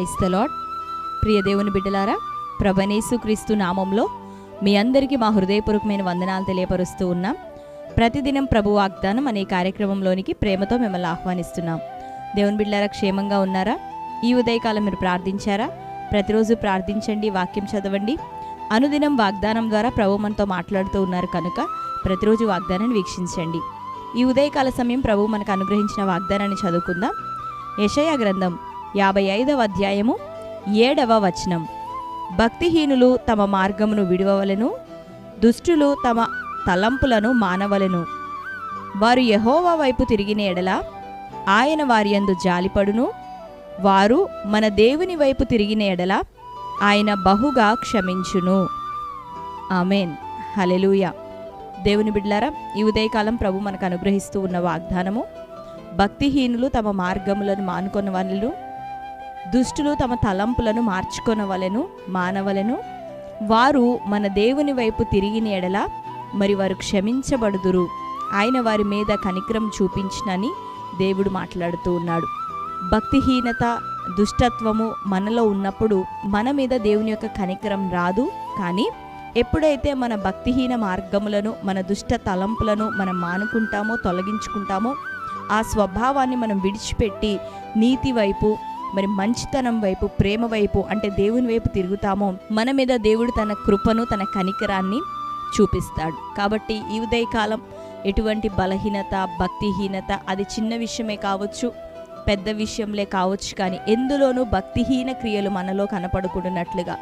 క్రైస్తలాడ్ ప్రియ దేవుని బిడ్డలారా ప్రభనేసు క్రీస్తు నామంలో మీ అందరికీ మా హృదయపూర్వకమైన వందనాలు తెలియపరుస్తూ ఉన్నాం. ప్రతిదినం ప్రభు వాగ్దానం అనే కార్యక్రమంలోనికి ప్రేమతో మిమ్మల్ని ఆహ్వానిస్తున్నాం. దేవుని బిడ్డలారా క్షేమంగా ఉన్నారా? ఈ ఉదయకాలం మీరు ప్రార్థించారా? ప్రతిరోజు ప్రార్థించండి వాక్యం చదవండి. అనుదినం వాగ్దానం ద్వారా ప్రభు మనతో మాట్లాడుతూ ఉన్నారు కనుక ప్రతిరోజు వాగ్దానాన్ని వీక్షించండి. ఈ ఉదయకాల సమయం ప్రభు మనకు అనుగ్రహించిన వాగ్దానాన్ని చదువుకుందాం. యషయా గ్రంథం యాభై ఐదవ అధ్యాయము ఏడవ వచనం. భక్తిహీనులు తమ మార్గమును విడవవలెను దుష్టులు తమ తలంపులను మానవలెను. వారు యహోవా వైపు తిరిగిన ఎడల ఆయన వారి యందు జాలిపడును వారు మన దేవుని వైపు తిరిగిన ఎడల ఆయన బహుగా క్షమించును. ఆమెన్. హలెలూయ దేవుని బిడ్లారా ఈ ఉదయకాలం ప్రభు మనకు అనుగ్రహిస్తూ ఉన్న వాగ్దానము భక్తిహీనులు తమ మార్గములను మానుకొన వనులు దుష్టులు తమ తలంపులను మార్చుకొన మానవలను మానవలెను. వారు మన దేవుని వైపు తిరిగిన ఎడల మరి వారు క్షమించబడుదురు. ఆయన వారి మీద కనికరం చూపించినని దేవుడు మాట్లాడుతూ ఉన్నాడు. భక్తిహీనత దుష్టత్వము మనలో ఉన్నప్పుడు మన మీద దేవుని యొక్క కనికరం రాదు. కానీ ఎప్పుడైతే మన భక్తిహీన మార్గములను మన దుష్ట తలంపులను మనం మానుకుంటామో తొలగించుకుంటామో ఆ స్వభావాన్ని మనం విడిచిపెట్టి నీతి వైపు మరి మంచితనం వైపు ప్రేమ వైపు అంటే దేవుని వైపు తిరుగుతామో మన మీద దేవుడు తన కృపను తన కనికరాన్ని చూపిస్తాడు. కాబట్టి ఈ ఉదయకాలం ఎటువంటి బలహీనత భక్తిహీనత అది చిన్న విషయమే కావచ్చు పెద్ద విషయంలే కావచ్చు కానీ ఎందులోనూ భక్తిహీన క్రియలు మనలో కనపడకుండానట్లుగా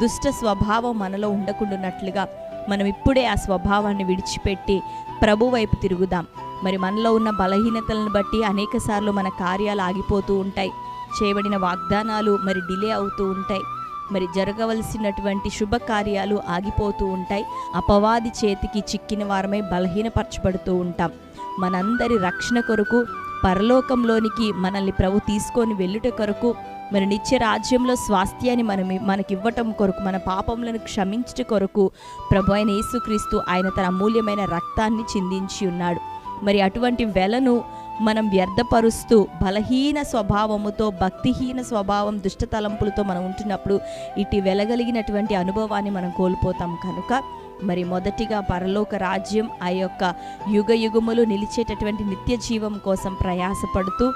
దుష్ట స్వభావం మనలో ఉండకుండానట్లుగా మనం ఇప్పుడే ఆ స్వభావాన్ని విడిచిపెట్టి ప్రభు వైపు తిరుగుదాం. మరి మనలో ఉన్న బలహీనతలను బట్టి అనేకసార్లు మన కార్యాలు ఆగిపోతూ ఉంటాయి. చేయబడిన వాగ్దానాలు మరి డిలే అవుతూ ఉంటాయి. మరి జరగవలసినటువంటి శుభకార్యాలు ఆగిపోతూ ఉంటాయి. అపవాది చేతికి చిక్కిన వారమై బలహీనపరచబడుతూ ఉంటాం. మనందరి రక్షణ కొరకు పరలోకంలోనికి మనల్ని ప్రభు తీసుకొని వెళ్ళుట కొరకు మరి నిత్య రాజ్యంలో స్వాస్థ్యాన్ని మనం మనకివ్వటం కొరకు మన పాపములను క్షమించుట కొరకు ప్రభు అయిన యేసుక్రీస్తు ఆయన తన అమూల్యమైన రక్తాన్ని చిందించి ఉన్నాడు. మరి అటువంటి వెలను మనం వ్యర్థపరుస్తూ బలహీన స్వభావముతో భక్తిహీన స్వభావం దుష్ట తలంపులతో మనం ఉంటున్నప్పుడు ఇటు వెలగలిగినటువంటి అనుభవాన్ని మనం కోల్పోతాం కనుక మరి మొదటిగా పరలోక రాజ్యం ఆ యొక్క యుగ యుగములు నిలిచేటటువంటి నిత్య జీవం కోసం ప్రయాసపడుతూ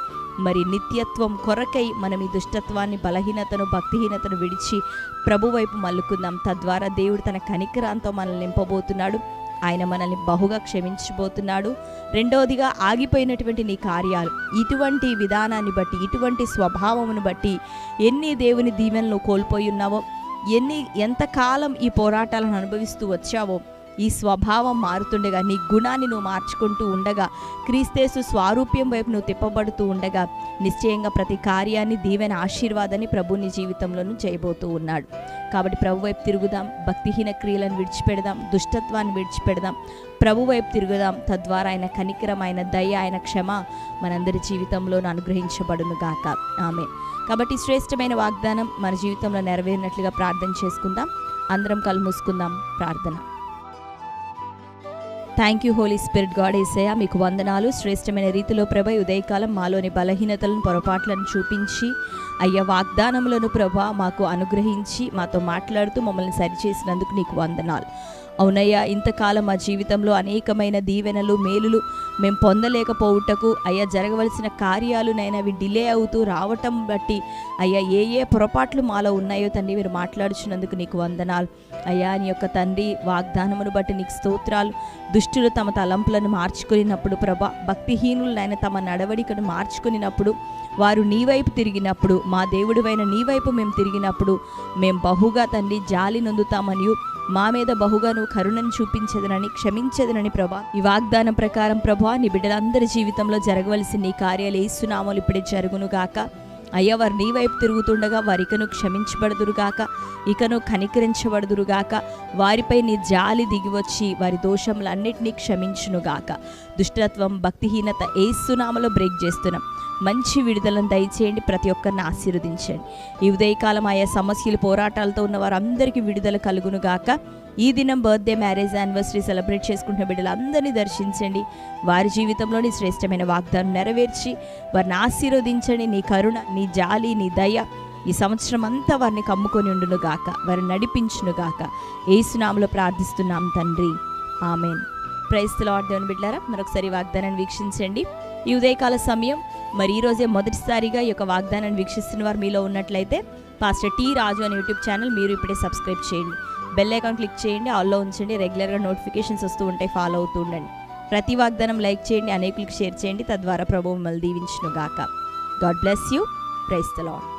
మరి నిత్యత్వం కొరకై మనం ఈ దుష్టత్వాన్ని బలహీనతను భక్తిహీనతను విడిచి ప్రభువైపు మల్లుకుందాం. తద్వారా దేవుడు తన కనికరాంతో మనల్ని నింపబోతున్నాడు. ఆయన మనల్ని బహుగా క్షమించబోతున్నాడు. రెండవదిగా ఆగిపోయినటువంటి నీ కార్యాలు ఇటువంటి విధానాన్ని బట్టి ఇటువంటి స్వభావమును బట్టి ఎన్ని దేవుని దీవెనలు కోల్పోయి ఉన్నావో ఎన్ని ఎంతకాలం ఈ పోరాటాలను అనుభవిస్తూ వచ్చావో ఈ స్వభావం మారుతుండగా నీ గుణాన్ని నువ్వు మార్చుకుంటూ ఉండగా క్రీస్తేసు స్వారూప్యం వైపు నువ్వు తిప్పబడుతూ ఉండగా నిశ్చయంగా ప్రతి కార్యాన్ని దీవెన ఆశీర్వాదాన్ని ప్రభు నీ జీవితంలోనూ చేయబోతూ ఉన్నాడు. కాబట్టి ప్రభు వైపు తిరుగుదాం భక్తిహీన క్రియలను విడిచిపెడదాం దుష్టత్వాన్ని విడిచిపెడదాం ప్రభు వైపు తిరుగుదాం. తద్వారా ఆయన కనికరం ఆయన దయ ఆయన క్షమ మనందరి జీవితంలోనూ అనుగ్రహించబడును గాక. ఆమె కాబట్టి శ్రేష్టమైన వాగ్దానం మన జీవితంలో నెరవేరినట్లుగా ప్రార్థన చేసుకుందాం. అందరం కలు మూసుకుందాం. ప్రార్థన. Thank you holy spirit god Yesaya మీకు వందనాలు. శ్రేష్టమైన రీతిలో ప్రభ ఉదయకాలం మాలోని బలహీనతలను పొరపాట్లను చూపించి అయ్యా వాగ్దానములను ప్రభ మాకు అనుగ్రహించి మాతో మాట్లాడుతూ మమ్మల్ని సరిచేసినందుకు నీకు వందనాలు. అవునయ్యా ఇంతకాలం మా జీవితంలో అనేకమైన దీవెనలు మేలులు మేము పొందలేకపోవుటకు అయ్యా జరగవలసిన కార్యాలు నైనా అవి డిలే అవుతూ రావటం బట్టి అయ్యా ఏ ఏ పొరపాట్లు మాలో ఉన్నాయో తండ్రి మీరు మాట్లాడుచున్నందుకు నీకు వందనాలు. అయ్యా నీ యొక్క తండ్రి వాగ్దానమును బట్టి నీకు స్తోత్రాలు దుష్టులు తమ తలంపులను మార్చుకునినప్పుడు ప్రభ భక్తిహీనులైన తమ నడవడికను మార్చుకునినప్పుడు వారు నీ వైపు తిరిగినప్పుడు మా దేవుడివైన నీ వైపు మేము తిరిగినప్పుడు మేము బహుగా తండ్రి జాలి నొందుతామని మా మీద బహుగా నువ్వు కరుణను చూపించదనని క్షమించదనని ప్రభా. ఈ వాగ్దానం ప్రకారం ప్రభా నీ బిడ్డలందరి జీవితంలో జరగవలసిన నీ కార్యాలు ఏసునామలు ఇప్పుడే జరుగును గాక అయ్యా వారు నీ వైపు తిరుగుతుండగా వారికను క్షమించబడుదురుగాక ఇకను కనికరించబడుదురుగాక వారిపై నీ జాలి దిగివచ్చి వారి దోషములన్నిటినీ క్షమించునుగాక. దుష్టత్వం భక్తిహీనత ఏసునామలో బ్రేక్ చేస్తున్నాం. మంచి విడుదలను దయచేయండి ప్రతి ఒక్కరిని ఆశీర్వదించండి. ఈ ఉదయకాలం ఆయా సమస్యలు పోరాటాలతో ఉన్న వారందరికీ విడుదల కలుగును గాక ఈ దినం బర్త్డే మ్యారేజ్ యానివర్సరీ సెలబ్రేట్ చేసుకుంటున్న బిడ్డలందరినీ దర్శించండి. వారి జీవితంలోని శ్రేష్టమైన వాగ్దానం నెరవేర్చి వారిని ఆశీర్వదించండి. నీ కరుణ నీ జాలి నీ దయ ఈ సంవత్సరం అంతా వారిని కమ్ముకొని ఉండునుగాక వారిని నడిపించునుగాక ఏసునామలో ప్రార్థిస్తున్నాం తండ్రి. ఆమెన్. ప్రైస్ లార్డ్ దేవుని బిడ్డారా మరొకసారి వాగ్దానాన్ని వీక్షించండి. ఈ ఉదయకాల సమయం మరి ఈరోజే మొదటిసారిగా ఈ యొక్క వాగ్దానాన్ని వీక్షిస్తున్న వారు మీలో ఉన్నట్లయితే పాస్టర్ టీ రాజు అనే యూట్యూబ్ ఛానల్ మీరు ఇప్పుడే సబ్స్క్రైబ్ చేయండి. బెల్ ఐకాన్ క్లిక్ చేయండి ఆల్లో ఉంచండి రెగ్యులర్గా నోటిఫికేషన్స్ వస్తూ ఉంటాయి ఫాలో అవుతూ ఉండండి. ప్రతి వాగ్దానం లైక్ చేయండి అనేకులకు షేర్ చేయండి తద్వారా ప్రభు మిమ్మల్ని దీవించును గాక god bless you praise the lord